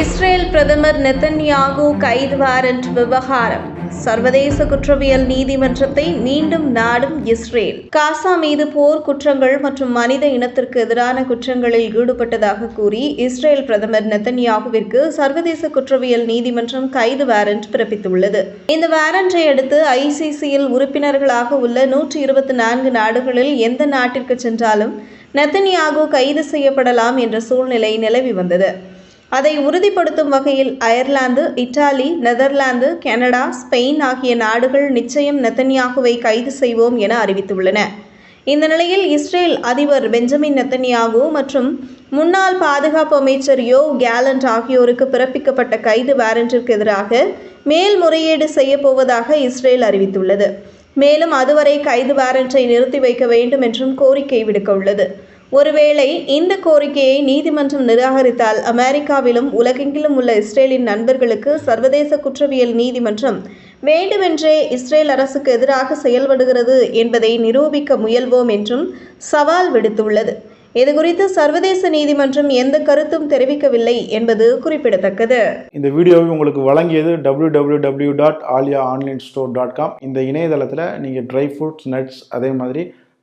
Israel பிரதமர் நெத்தன்யாகு கைது warrant விவகாரம். சர்வதேச குற்றவியல் நீதிமன்றத்தை மீண்டும் நாடும் இஸ்ரேல். காசா மீது போர் குற்றங்கள் மற்றும் மனித இனத்திற்கு எதிரான குற்றங்களில் ஈடுபட்டதாக கூறி இஸ்ரேல் பிரதமர் நெத்தன்யாகுவிற்கு சர்வதேச குற்றவியல் நீதிமன்றம் கைது வாரண்ட் பிறப்பித்துள்ளது. இந்த வாரண்டை அடுத்து ஐசிசியில் உறுப்பினர்களாக உள்ள நூற்றி இருபத்தி நான்கு நாடுகளில் எந்த நாட்டிற்கு சென்றாலும் நெத்தன்யாகு கைது செய்யப்படலாம் என்ற சூழ்நிலை நிலவி வந்தது. அதை உறுதிப்படுத்தும் வகையில் Ireland Italy Netherlands Canada Spain ஆகிய நாடுகள் நிச்சயம் நெத்தன்யாகுவை கைது செய்வோம் என அறிவித்துள்ளன. இந்த நிலையில் இஸ்ரேல் அதிபர் பெஞ்சமின் நெத்தன்யாகு மற்றும் முன்னாள் பாதுகாப்பு அமைச்சர் யோ கேலண்ட் ஆகியோருக்கு பிறப்பிக்கப்பட்ட கைது வாரண்டிற்கு எதிராக மேல்முறையீடு செய்யப்போவதாக இஸ்ரேல் அறிவித்துள்ளது. மேலும் அதுவரை கைது வாரண்டை நிறுத்தி வைக்க வேண்டும் என்றும் கோரிக்கை விடுக்க உள்ளது. ஒருவேளை இந்த கோரிக்கையை நீதிமன்றம் நிராகரித்தால் அமெரிக்காவிலும் உலகெங்கிலும் உள்ள இஸ்ரேலின் நண்பர்களுக்கு சர்வதேச குற்றவியல் நீதிமன்றம் வேண்டுமென்றே இஸ்ரேல் அரசுக்கு எதிராக செயல்படுகிறது என்பதை நிரூபிக்க முயல்வோம் என்றும் சவால் விடுத்துள்ளது. இதுகுறித்து சர்வதேச நீதிமன்றம் எந்த கருத்தும் தெரிவிக்கவில்லை என்பது குறிப்பிடத்தக்கது. இந்த வீடியோவை உங்களுக்கு வழங்கியது W W W dot Aliya online store dot com இந்த இணையதளத்தில் நீங்கள் ட்ரை ஃப்ரூட்ஸ் நட்ஸ் அதே மாதிரி